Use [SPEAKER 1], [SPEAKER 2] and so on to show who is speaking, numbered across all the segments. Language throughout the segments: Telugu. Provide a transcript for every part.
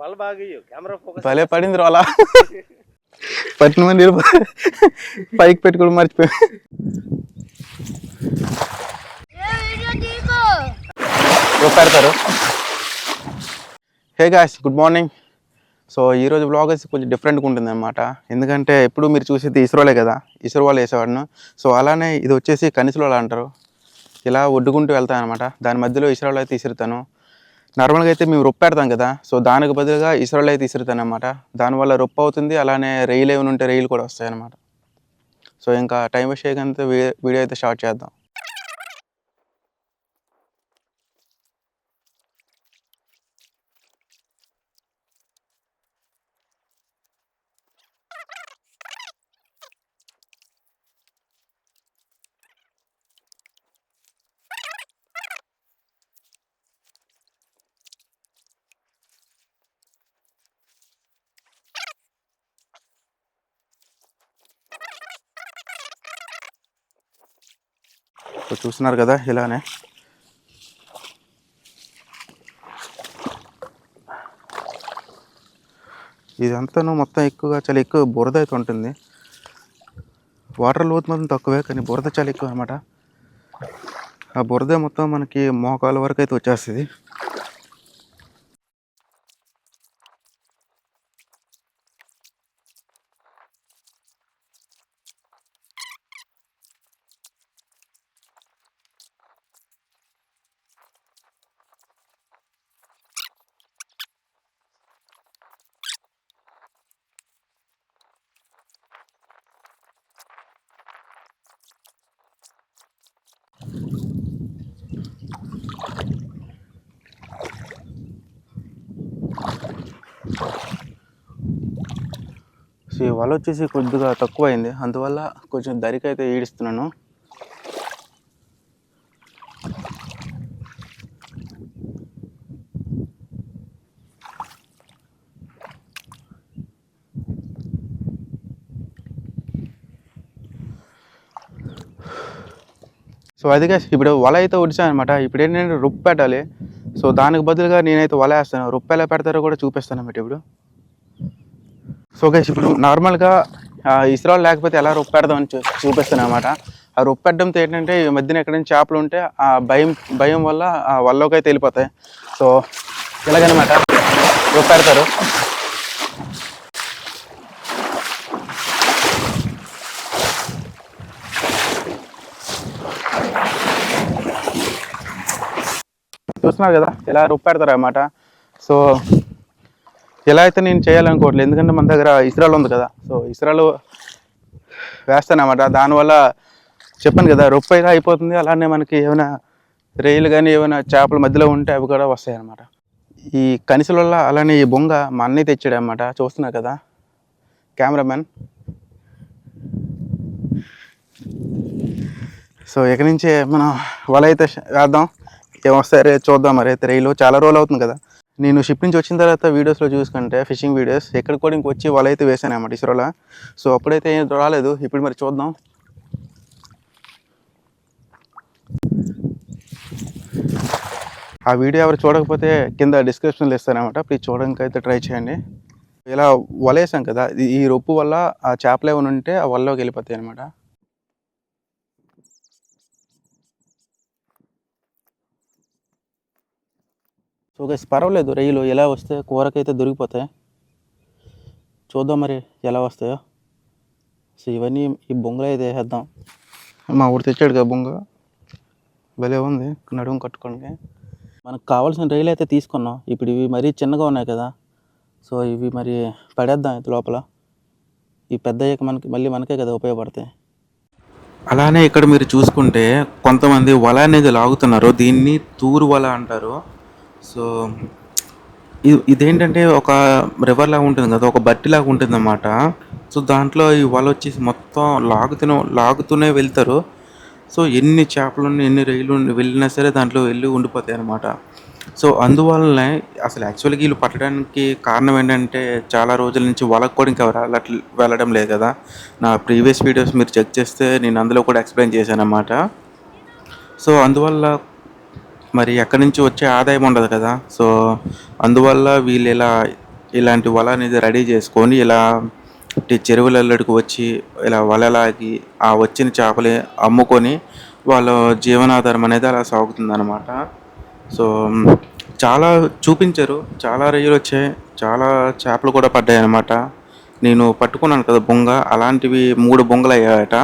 [SPEAKER 1] వాళ్ళు బాగా కెమెరా ఫోకస్
[SPEAKER 2] భలే పడింది రోలా పట్టిన మంది పైకి పెట్టుకోవడం మర్చిపోయి పెడతారు. Hey guys good morning so ఈరోజు బ్లాగ్ వచ్చి కొంచెం డిఫరెంట్గా ఉంటుంది అనమాట ఎందుకంటే ఎప్పుడు మీరు చూసేది ఇస్రోలే కదా. ఇస్రో వాళ్ళు వేసేవాడిను. సో అలానే ఇది వచ్చేసి కనిసలోలా అంటారు. ఇలా ఒడ్డుకుంటూ వెళ్తాను అనమాట దాని మధ్యలో ఇస్రోలో అయితే ఇసురుతాను. నార్మల్గా అయితే మేము రొప్పేడతాం కదా. సో దానికి బదులుగా ఇసరోలు అయితే ఇసురుతాను అనమాట దానివల్ల రొప్ప అవుతుంది అలానే రైలు ఏమైనా ఉంటే రైలు కూడా వస్తాయి అనమాట సో ఇంకా టైం వేస్ట్ చేయకంటే వీడియో అయితే స్టార్ట్ చేద్దాం. సో చూస్తున్నారు కదా ఇలానే. ఇదంతాను మొత్తం ఎక్కువగా చాలా ఎక్కువ బురద అయితే ఉంటుంది. వాటర్ లోతు మొత్తం తక్కువే కానీ బురద చాలా ఎక్కువ అనమాట ఆ బురద మొత్తం మనకి మోకాల వరకు అయితే వచ్చేస్తుంది. వచ్చేసి ఈ వల వచ్చేసి కొద్దిగా తక్కువ అయింది అందువల్ల కొంచెం దరికైతే అయితే ఈడుస్తున్నాను సో అదిగా ఇప్పుడు వల అయితే ఒడిచాను అనమాట ఇప్పుడు ఏంటంటే రుప్పు పెట్టాలి సో దానికి బదులుగా నేనైతే వల వేస్తాను. రుప్పు ఎలా పెడతారో కూడా చూపిస్తాను అన్నమాట ఇప్పుడు. సో గైస్ ఇప్పుడు నార్మల్గా ఇస్రాల్ లేకపోతే ఎలా రొప్పెడదామని చూపిస్తాను అనమాట ఆ రొప్పు ఏంటంటే ఈ మధ్యన ఎక్కడైనా చేపలు ఉంటే ఆ భయం భయం వల్ల ఆ వల్లోకి అయితే వెళ్ళిపోతాయి. సో ఇలాగనమాట. రొప్పెడతారు చూస్తున్నారు కదా ఇలా రొప్పెడతారు అనమాట సో ఎలా అయితే నేను చేయాలనుకోవట్లేదు ఎందుకంటే మన దగ్గర ఇస్రాల్ ఉంది కదా. సో ఇస్రాల్ వేస్తానమాట దానివల్ల చెప్పాను కదా రొప్ప అయిపోతుంది. అలానే మనకి ఏమైనా రైలు కానీ ఏమైనా చేపల మధ్యలో ఉంటే అవి కూడా వస్తాయి అనమాట ఈ కనిసల అలానే ఈ బొంగ మా అన్నయ్య తెచ్చాడు అనమాట కదా కెమెరామెన్ సో ఇక్కడి నుంచే మనం వల అయితే వేద్దాం. ఏమొస్తాయి చూద్దాం మరి. అయితే రైలు చాలా రోజులు అవుతుంది కదా. నేను షిప్ నుంచి వచ్చిన తర్వాత వీడియోస్లో చూసుకుంటే ఫిషింగ్ వీడియోస్ ఎక్కడ కూడా ఇంకొచ్చి వల అయితే వేసాను అన్నమాట ఇస్రోలో. సో అప్పుడైతే ఏం రాలేదు. ఇప్పుడు మరి చూద్దాం. ఆ వీడియో ఎవరు చూడకపోతే కింద డిస్క్రిప్షన్లో ఇస్తానమాట ప్లీజ్ చూడడానికి అయితే ట్రై చేయండి. ఇలా వలేసాం కదా ఈ- రొప్పు వల్ల ఆ చేపలు ఏమైనా ఉంటే ఆ వల్లోకి వెళ్ళిపోతాయి అనమాట సో గైస్ పర్వాలేదు రొయ్యలు ఎలా వస్తే కూరకైతే దొరికిపోతాయి. చూద్దాం మరి ఎలా వస్తాయో. సో ఇవన్నీ ఈ బొంగలో అయితే వేసేద్దాం. మా ఊరు తెచ్చాడు కదా బొంగ. భలే ఉంది నడుము కట్టుకోండి. మనకు కావాల్సిన రైలు అయితే తీసుకున్నాం. ఇప్పుడు ఇవి మరీ చిన్నగా ఉన్నాయి కదా. సో ఇవి మరి పడేద్దాం ఇది లోపల. ఈ పెద్ద మనకి మళ్ళీ మనకే కదా ఉపయోగపడతాయి. అలానే ఇక్కడ మీరు చూసుకుంటే కొంతమంది వల అనేది లాగుతున్నారు. దీన్ని తూరు వల అంటారు. సో ఇది ఇదేంటంటే ఒక రివర్ లాగా ఉంటుంది కదా ఒక బట్టి లాగా ఉంటుంది అన్నమాట సో దాంట్లో ఈ వల వచ్చేసి మొత్తం లాగుతూనే లాగుతూనే వెళ్తారు. సో ఎన్ని చేపలు ఎన్ని రైలు వెళ్ళినా సరే దాంట్లో వెళ్ళి ఉండిపోతాయి అనమాట సో అందువల్లనే అసలు యాక్చువల్గా వీళ్ళు పట్టడానికి కారణం ఏంటంటే చాలా రోజుల నుంచి వలకు కూడా ఇంకా వెళ్ళడం లేదు కదా. నా ప్రీవియస్ వీడియోస్ మీరు చెక్ చేస్తే నేను అందులో కూడా ఎక్స్ప్లెయిన్ చేశాను అన్నమాట సో అందువల్ల మరి ఎక్కడి నుంచి వచ్చే ఆదాయం ఉండదు కదా. సో అందువల్ల వీళ్ళు ఇలా ఇలాంటి వల అనేది రెడీ చేసుకొని ఇలా చెరువులలోకి వచ్చి ఇలా వలలాగి ఆ వచ్చిన చేపలు అమ్ముకొని వాళ్ళ జీవనాధారం అనేది అలా సాగుతుంది సో చాలా చూపించారు. చాలా రొయ్యలు వచ్చాయి. చాలా చేపలు కూడా పడ్డాయి అనమాట నేను పట్టుకున్నాను కదా బొంగ. అలాంటివి మూడు బొంగలు అయ్యాయట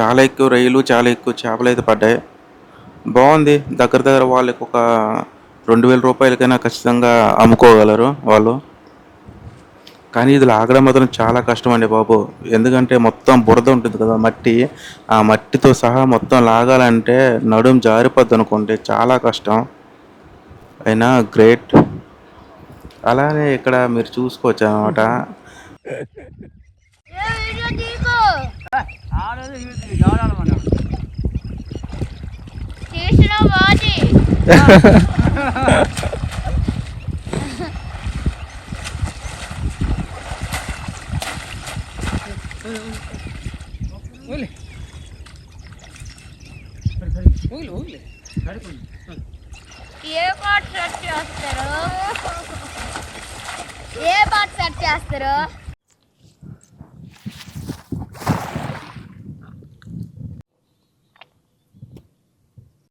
[SPEAKER 2] చాలా ఎక్కువ రొయ్యలు చాలా ఎక్కువ చేపలు అయితే పడ్డాయి. బాగుంది. దగ్గర దగ్గర వాళ్ళకి ఒక రెండు వేల రూపాయలకైనా ఖచ్చితంగా అమ్ముకోగలరు వాళ్ళు. కానీ ఇది లాగడం మాత్రం చాలా కష్టం అండి బాబు. ఎందుకంటే మొత్తం బురద ఉంటుంది కదా మట్టి. ఆ మట్టితో సహా మొత్తం లాగాలంటే నడుం జారిపోద్ది అనుకోండి చాలా కష్టం. అయినా గ్రేట్. అలానే ఇక్కడ మీరు చూసుకోవచ్చు అనమాట
[SPEAKER 1] వాటి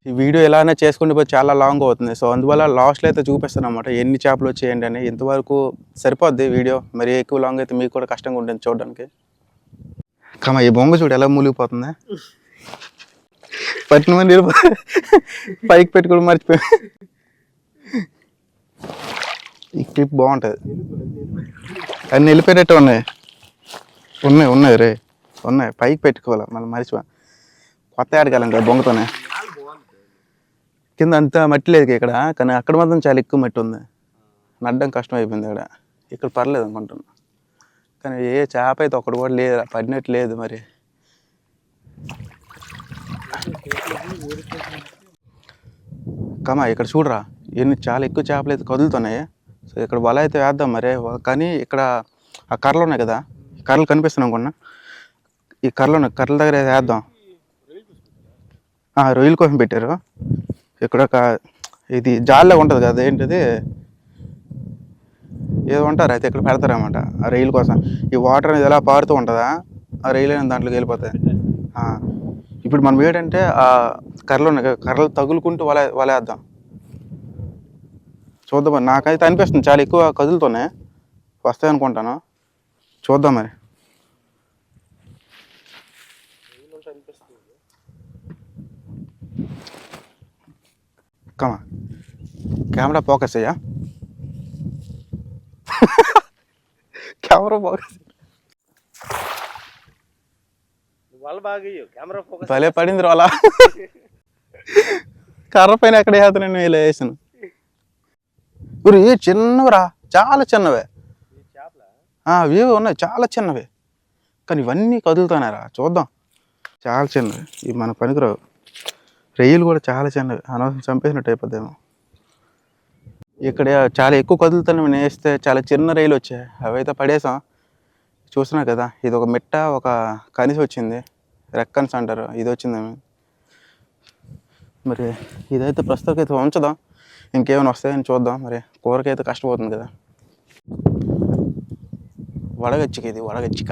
[SPEAKER 2] ఈ వీడియో ఎలానే చేసుకుంటే పోతే చాలా లాంగ్ అవుతుంది. సో అందువల్ల లాస్ట్లో అయితే చూపిస్తాను అనమాట ఎన్ని చేపలు వచ్చేయండి అని. ఇంతవరకు సరిపోద్ది వీడియో. మరి ఎక్కువ లాంగ్ అయితే మీకు కూడా కష్టంగా ఉంటుంది చూడడానికి. కమ ఈ బొంగ చూడు ఎలా మూలిగిపోతుంది? పట్టిన మంది పైకి పెట్టుకోవడం మర్చిపోయి ఈ క్లిప్ బాగుంటుంది. అన్ని వెళ్ళిపోయేటట్టు ఉన్నాయి. ఉన్నాయి ఉన్నాయి రే. ఉన్నాయి. పైకి పెట్టుకోవాలి? మళ్ళీ మర్చిపో. కొత్త ఆడగలం కదా బొంగతోనే. కింద అంతా మట్టి లేదు ఇక్కడ కానీ అక్కడ మాత్రం చాలా ఎక్కువ మట్టి ఉంది. నడ్డం కష్టం అయిపోయింది అక్కడ. ఇక్కడ పర్లేదు అనుకుంటున్నా. కానీ ఏ చేప అయితే ఒకటి కూడా లేదు పడినట్టు లేదు మరి. కమా ఇక్కడ చూడరా ఎన్ని చాలా ఎక్కువ చేపలు అయితే కదులుతున్నాయి. సో ఇక్కడ వల అయితే వేద్దాం మరి. కానీ ఇక్కడ ఆ కర్రలు ఉన్నాయి కదా కర్రలు కనిపిస్తున్నాం అనుకున్నా. ఈ కర్రలు ఉన్నాయి కర్రల దగ్గర వేద్దాం. రొయ్యల కోసం పెట్టారు. ఇక్కడ ఒక ఇది జాల్లో ఉంటుంది కదా ఏంటిది ఏదో ఉంటారు అయితే ఇక్కడ పెడతారనమాట ఆ రైలు కోసం. ఈ వాటర్ అనేది ఎలా పారుతూ ఉంటుందా? ఆ రైలు అనేది దాంట్లోకి వెళ్ళిపోతాయి. ఇప్పుడు మనం ఏంటంటే ఆ కర్రలు ఉన్నాయి కర్రలు తగులుకుంటూ వల వలేద్దాం. చూద్దాం మరి. నాకైతే అనిపిస్తుంది చాలా ఎక్కువ కదులుతున్నాయి వస్తాయి అనుకుంటాను. చూద్దాం మరి. కమా కెమెరా ఫోకస్ అయ్యా కెమెరా ఫోకస్ భలే పడింది రోలా. కర్ర పైన ఎక్కడ వేస్తాను నేను ఇలా వేసాను. ఏ చిన్నవిరా. చాలా చిన్నవే. అవి ఉన్నాయి. చాలా చిన్నవి. కానీ ఇవన్నీ కదులుతున్నారా చూద్దాం. చాలా చిన్నవి. ఇవి మన పనికిరావు. రెయ్యలు కూడా చాలా చిన్నవి అనవసరం చంపేసినట్టు అయిపోద్దేమో. ఇక్కడ చాలా ఎక్కువ కదులుతాను నేను వేస్తే చాలా చిన్న రైలు వచ్చాయి. అవైతే పడేసాం చూస్తున్నా కదా ఇది ఒక మిట్ట ఒక కనిసి వచ్చింది. రెక్కన్స్ అంటారు ఇది వచ్చింది మరి ఇదైతే ప్రస్తుతానికి అయితే ఉంచుదాం. ఇంకేమైనా వస్తాయని చూద్దాం. మరి కూరకైతే కష్టపోతుంది కదా. వడగచ్చిక ఇది వడగచ్చిక.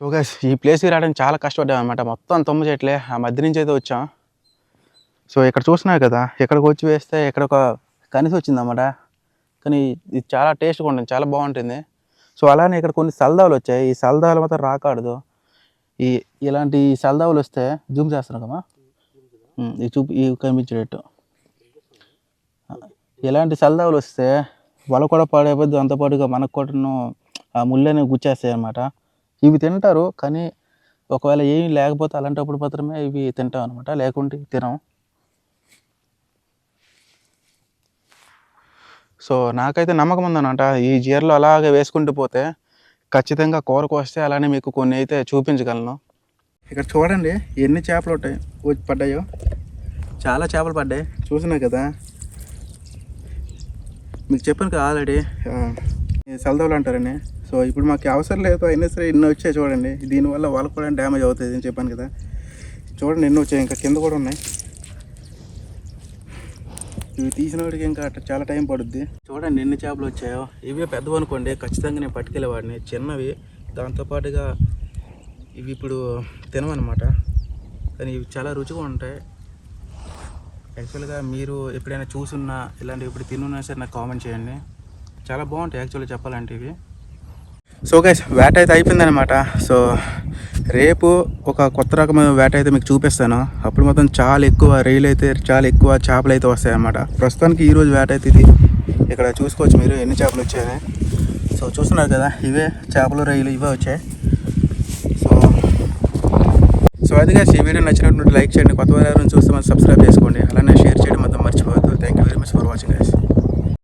[SPEAKER 2] సో గైస్ ఈ ప్లేస్కి రావడానికి చాలా కష్టపడ్డాం అనమాట మొత్తం తొమ్మ చెట్లే. ఆ మధ్య నుంచి అయితే వచ్చాం. సో ఇక్కడ చూస్తున్నారు కదా ఇక్కడికి వచ్చి వేస్తే ఇక్కడ ఒక కనిసి వచ్చిందన్నమాట. కానీ ఇది చాలా టేస్ట్గా ఉంటుంది చాలా బాగుంటుంది. సో అలానే ఇక్కడ కొన్ని సల్దావులు వచ్చాయి. ఈ సల్దావులు మాత్రం రాకూడదు. ఈ ఇలాంటి సల్దావులు వస్తే జూమ్ చేస్తున్నావు కమ్మా ఈ ఇది చూపి ఇవి కనిపించేటట్టు ఇలాంటి సల్దావులు వస్తే వాళ్ళు కూడా పాడైపోద్ది. అంతపాటుగా మనకు కూడాను ఆ ముళ్ళని గుచ్చేస్తాయి అన్నమాట ఇవి తింటారు కానీ ఒకవేళ ఏమి లేకపోతే అలాంటప్పుడు మాత్రమే ఇవి తింటాం అనమాట లేకుంటే తినం. సో నాకైతే నమ్మకం ఉందన్నమాట. ఈ జీరలో అలాగే వేసుకుంటూ పోతే ఖచ్చితంగా కూరకు వస్తే అలానే మీకు కొన్ని అయితే చూపించగలను. ఇక్కడ చూడండి ఎన్ని చేపలు ఉంటాయి. పడ్డాయో? చాలా చేపలు పడ్డాయి. చూసినా కదా? మీకు చెప్పాను కదా ఆల్రెడీ. సెల్దవులు అంటారని సో ఇప్పుడు మాకు అవసరం లేదు అయినా సరే ఎన్ని వచ్చాయి చూడండి. దీనివల్ల వాళ్ళకు కూడా డ్యామేజ్ అవుతుంది అని చెప్పాను కదా. చూడండి ఎన్ని వచ్చాయి ఇంకా కింద కూడా ఉన్నాయి. ఇవి తీసిన వాడికి ఇంకా అట్ట చాలా టైం పడుద్ది. చూడండి ఎన్ని చేపలు వచ్చాయో. ఇవే పెద్దవి అనుకోండి ఖచ్చితంగా నేను పట్టుకెళ్ళేవాడిని. చిన్నవి దాంతోపాటుగా ఇవి ఇప్పుడు తినమన్నమాట కానీ ఇవి చాలా రుచిగా ఉంటాయి. యాక్చువల్గా మీరు ఎప్పుడైనా చూసున్నా ఇలాంటివి ఇప్పుడు తినున్నా సరే నాకు కామెంట్ చేయండి. చాలా బాగుంటాయి యాక్చువల్గా చెప్పాలంటే ఇవి. సో గైస్ వేట అయితే అయిపోయిందనమాట సో రేపు ఒక కొత్త రకమైన వేట అయితే మీకు చూపిస్తాను. అప్పుడు మొత్తం చాలా ఎక్కువ రైలు అయితే చాలా ఎక్కువ చేపలు అయితే వస్తాయన్నమాట. ప్రస్తుతానికి ఈరోజు వేట అయితే ఇది. ఇక్కడ చూసుకోవచ్చు మీరు ఎన్ని చేపలు వచ్చాయని. సో చూస్తున్నారు కదా ఇవే చేపలు రైలు ఇవే వచ్చాయి. సో సో అందుకే ఈ వీడియో నచ్చినట్టు లైక్ చేయండి. కొత్త వారు చూస్తే మనం సబ్స్క్రైబ్ చేసుకోండి. అలానే షేర్ చేయడం మొత్తం మర్చిపోవద్దు. Thank you very much for watching guys